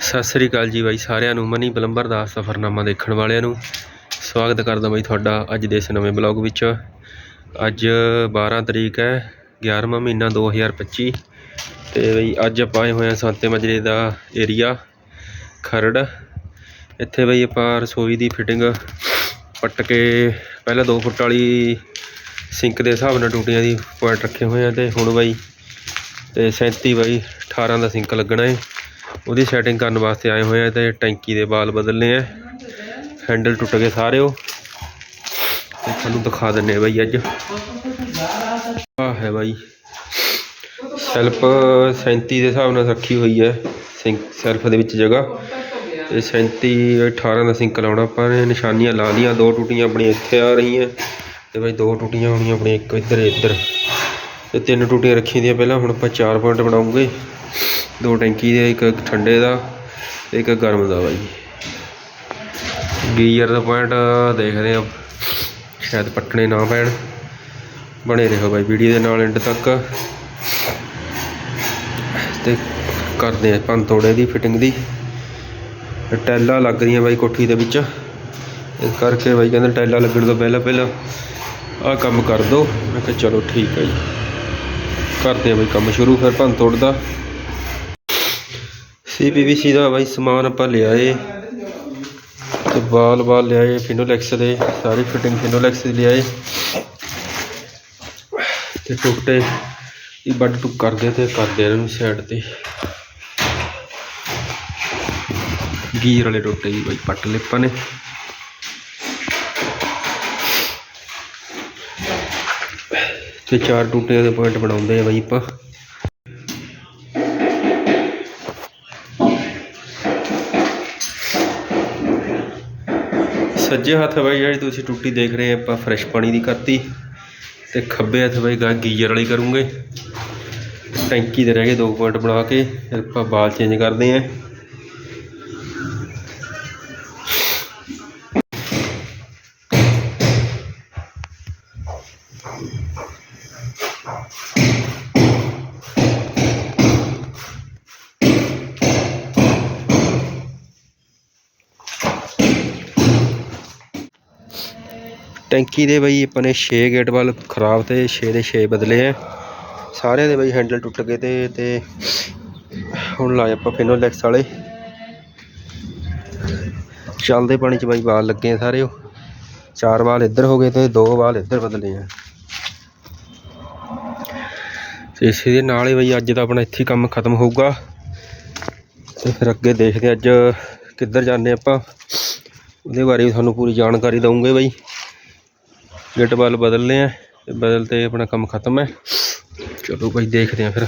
ਸਤਿ ਸ੍ਰੀ ਅਕਾਲ ਜੀ ਬਾਈ ਸਾਰਿਆਂ ਨੂੰ, ਮਨੀ ਪਲੰਬਰ ਦਾ ਸਫ਼ਰਨਾਮਾ ਦੇਖਣ ਵਾਲਿਆਂ ਨੂੰ। ਸਵਾਗਤ ਕਰਦਾ ਬਾਈ ਤੁਹਾਡਾ ਅੱਜ ਦੇ ਇਸ ਨਵੇਂ ਬਲੌਗ ਵਿੱਚ। ਅੱਜ 12 ਤਰੀਕ ਹੈ 11ਵਾਂ ਮਹੀਨਾ 2025 ਤੇ ਬਈ ਅੱਜ ਆਪਾਂ ਆਏ ਹੋਏ ਹਾਂ ਸੰਤੇ ਮਜਰੇ ਦਾ ਏਰੀਆ, ਖਰੜ। ਇੱਥੇ ਬਈ ਆਪਾਂ ਰਸੋਈ ਦੀ ਫਿਟਿੰਗ ਪੱਟ ਕੇ ਪਹਿਲਾਂ 2 ਫੁੱਟ ਵਾਲੀ ਸਿੰਕ ਦੇ ਹਿਸਾਬ ਨਾਲ ਟੂਟੀਆਂ ਦੀ ਪੁਆਇੰਟ ਰੱਖੇ ਹੋਏ ਆ ਤੇ ਹੁਣ ਬਾਈ ਤੇ 37 ਬਾਈ 18 ਦਾ ਸਿੰਕ ਲੱਗਣਾ ਹੈ ਉਹਦੀ ਸੈਟਿੰਗ ਕਰਨ ਵਾਸਤੇ ਆਏ ਹੋਏ ਆ ਤੇ ਟੈਂਕੀ ਦੇ ਬਾਲ ਬਦਲਨੇ ਆ। ਹੈਂਡਲ ਟੁੱਟ ਗਏ ਸਾਰੇ ਉਹ। ਤੇ ਤੁਹਾਨੂੰ ਦਿਖਾ ਦਿੰਨੇ ਆ ਬਾਈ ਅੱਜ। ਆਹ ਹੈ ਬਾਈ। ਸੈਲਫ 37 ਦੇ ਹਿਸਾਬ ਨਾਲ ਰੱਖੀ ਹੋਈ ਹੈ। ਸਿੰਕ ਸੈਲਫ ਦੇ ਵਿੱਚ ਜਗ੍ਹਾ। ਤੇ 37 18 ਦਾ ਸਿੰਕ ਲਾਉਣਾ ਆਪਾਂ ਨੇ। ਨਿਸ਼ਾਨੀਆਂ ਲਾ ਲਈਆਂ। ਦੋ ਟੂਟੀਆਂ ਆਪਣੀਆਂ ਇੱਥੇ ਆ ਰਹੀਆਂ। ਤੇ ਬਾਈ ਦੋ ਟੂਟੀਆਂ ਹੋਣੀਆਂ ਆਪਣੀਆਂ ਇੱਕ ਇੱਧਰ ਇੱਧਰ। ਤੇ ਤਿੰਨ ਟੂਟੀਆਂ ਰੱਖੀਆਂ ਦੀਆਂ ਪਹਿਲਾਂ। ਹੁਣ ਆਪਾਂ ਚਾਰ ਪੁਆਇੰਟ ਬਣਾਉਂਗੇ। ਦੋ ਟੈਂਕੀ ਦੇ, ਇੱਕ ਠੰਡੇ ਦਾ ਤੇ ਇੱਕ ਗਰਮ ਦਾ ਬਾਈ। ਗੀਜ਼ਰ ਦਾ ਪੁਆਇੰਟ ਦੇਖਦੇ ਆ ਸ਼ਾਇਦ ਪੱਟਣੇ ਨਾ ਪੈਣ। ਬਣੇ ਰਹੋ ਬਾਈ ਵੀਡੀਓ ਦੇ ਨਾਲ ਐਂਡ ਤੱਕ। ਤੇ ਕਰਦੇ ਆ ਭੰਨ ਤੋੜੇ ਦੀ ਫਿਟਿੰਗ ਦੀ। ਤੇ ਟੈਲਾਂ ਲੱਗ ਰਹੀਆਂ ਬਾਈ ਕੋਠੀ ਦੇ ਵਿੱਚ। ਇਸ ਕਰਕੇ ਬਾਈ ਕਹਿੰਦੇ ਟੈਲਾਂ ਲੱਗਣ ਤੋਂ ਪਹਿਲਾਂ ਪਹਿਲਾਂ ਆਹ ਕੰਮ ਕਰ ਦੋ। ਮੈਂ ਕਿਹਾ ਚਲੋ ਠੀਕ ਹੈ ਜੀ। ਕਰਦੇ ਆ ਬਾਈ ਕੰਮ ਸ਼ੁਰੂ ਫਿਰ ਭੰਨ ਤੋੜ ਦਾ। ਸੀਪੀਵੀਸੀ ਦਾ ਬਾਈ ਸਮਾਨ ਆਪਾਂ ਲਿਆਏ ਤੇ ਬਾਲ ਬਾਲ ਲਿਆਏ ਫਿਨੋਲੈਕਸ ਦੇ, ਸਾਰੀ ਫਿਟਿੰਗ ਫਿਨੋਲੈਕਸ ਦੀ ਲਿਆਏ। ਤੇ ਟੁਕਟੇ ਇਹ ਵੱਡ ਟੁਕ ਕਰਦੇ ਤੇ ਕਰਦੇ ਇਹਨਾਂ ਨੂੰ ਸਾਈਡ ਤੇ। ਗੀਰ ਵਾਲੇ ਟੁੱਟੇ ਜੀ ਬਾਈ, ਪੱਟ ਲਿਪਾਂ ਨੇ। ਤੇ ਚਾਰ ਟੂਟਿਆਂ ਦੇ ਪੁਆਇੰਟ ਬਣਾਉਂਦੇ ਆ ਬਾਈ ਆਪਾਂ। ਸੱਜੇ ਹੱਥ ਬਾਈ, ਜਿਹੜੀ ਤੁਸੀਂ ਟੁੱਟੀ ਦੇਖ ਰਹੇ ਆਪਾਂ ਫਰੈਸ਼ ਪਾਣੀ ਦੀ ਕਰਤੀ ਤੇ ਖੱਬੇ ਹੱਥ ਬਾਈ ਗਾ ਗੀਜ਼ਰ ਵਾਲੀ ਕਰੂੰਗੇ। ਟੈਂਕੀ ਦੇ ਰਹਿ ਗਏ ਦੋ ਪੁਆਇੰਟ ਬਣਾ ਕੇ, ਫਿਰ ਆਪਾਂ ਬਾਲ ਚੇਂਜ ਕਰਦੇ ਆਂ ਟੈਂਕੀ ਦੇ ਬਈ ਆਪਾਂ ਨੇ 6 ਗੇਟ ਵੱਲ ਖਰਾਬ ਤੇ 6 ਦੇ 6 ਬਦਲੇ ਆ। ਸਾਰਿਆਂ ਦੇ ਬਈ ਹੈਂਡਲ ਟੁੱਟ ਗਏ ਤੇ ਤੇ ਹੁਣ ਲਾਏ ਆਪਾਂ ਫਿਨੋਲੈਕਸ ਵਾਲੇ। ਚੱਲਦੇ ਪਾਣੀ ਚ ਬਾਈ ਵਾਲ ਲੱਗੇ ਸਾਰੇ ਉਹ। ਚਾਰ ਵਾਲ ਇੱਧਰ ਹੋ ਗਏ ਤੇ ਦੋ ਵਾਲ ਇੱਧਰ ਬਦਲੇ ਆ। ਤੇ ਇਸੇ ਦੇ ਨਾਲ ਹੀ ਬਈ ਅੱਜ ਦਾ ਆਪਣਾ ਇੱਥੇ ਹੀ ਕੰਮ ਖਤਮ ਹੋਊਗਾ। ਤੇ ਫਿਰ ਅੱਗੇ ਦੇਖਦੇ ਅੱਜ ਕਿੱਧਰ ਜਾਂਦੇ ਆਪਾਂ। ਉਹਦੇ ਬਾਰੇ ਵੀ ਤੁਹਾਨੂੰ ਪੂਰੀ ਜਾਣਕਾਰੀ ਦਊਂਗੇ ਬਾਈ। ਗਿੱਟ ਬਲ ਬਦਲਨੇ ਆ ਤੇ ਬਦਲ ਤੇ ਆਪਣਾ ਕੰਮ ਖਤਮ ਹੈ। ਚਲੋ ਭਾਈ ਦੇਖਦੇ ਆ ਫਿਰ।